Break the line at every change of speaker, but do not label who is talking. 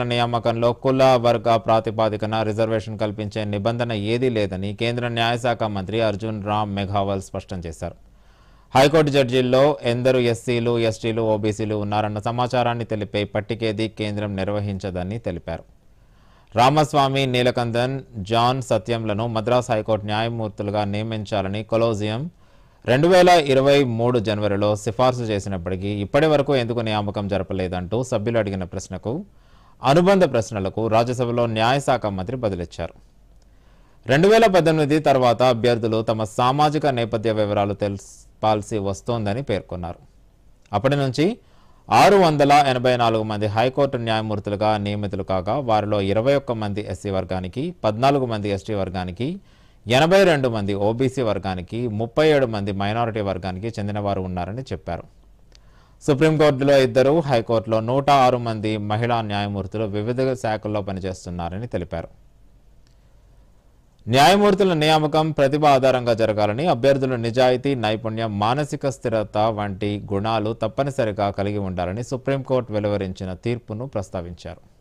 నియామకంలో కుల వర్గ ప్రాతిపాదికన రిజర్వేషన్ కల్పించే నిబంధన ఏదీ లేదని కేంద్ర న్యాయశాఖ మంత్రి అర్జున్ రామ్ మెఘావల్ స్పష్టం చేశారు. హైకోర్టు జడ్జీల్లో ఎందరు ఎస్సీలు ఎస్టీలు ఓబీసీలు ఉన్నారన్న సమాచారాన్ని తెలిపే పట్టికేది కేంద్రం నిర్వహించదని తెలిపారు. రామస్వామి నీలకందన్ జాన్ సత్యంలను మద్రాస్ హైకోర్టు న్యాయమూర్తులుగా నియమించాలని కొలోజియం రెండు వేల ఇరవై మూడు జనవరిలో సిఫార్సు చేసినప్పటికీ ఇప్పటి వరకు ఎందుకు నియామకం జరపలేదంటూ సభ్యులు అడిగిన ప్రశ్నకు అనుబంధ ప్రశ్నలకు రాజ్యసభలో న్యాయశాఖ మంత్రి బదులిచ్చారు. రెండు వేల పద్దెనిమిది తర్వాత అభ్యర్థులు తమ సామాజిక నేపథ్య వివరాలు తెలుపాల్సి వస్తోందని పేర్కొన్నారు. అప్పటి నుంచి ఆరు వందల ఎనభై నాలుగు మంది హైకోర్టు న్యాయమూర్తులుగా నియమితులు కాగా వారిలో ఇరవై ఒక్క మంది ఎస్సీ వర్గానికి పద్నాలుగు మంది ఎస్టీ వర్గానికి ఎనభై రెండు మంది ఓబీసీ వర్గానికి ముప్పై ఏడు మంది మైనారిటీ వర్గానికి చెందినవారు ఉన్నారని చెప్పారు. సుప్రీంకోర్టులో ఇద్దరు హైకోర్టులో నూట ఆరు మంది మహిళా న్యాయమూర్తులు వివిధ శాఖల్లో పనిచేస్తున్నారని తెలిపారు. న్యాయమూర్తుల నియామకం ప్రతిభ ఆధారంగా జరగాలని అభ్యర్థులు నిజాయితీ నైపుణ్యం మానసిక స్థిరత వంటి గుణాలు తప్పనిసరిగా కలిగి ఉండాలని సుప్రీంకోర్టు వెలువరించిన తీర్పును ప్రస్తావించారు.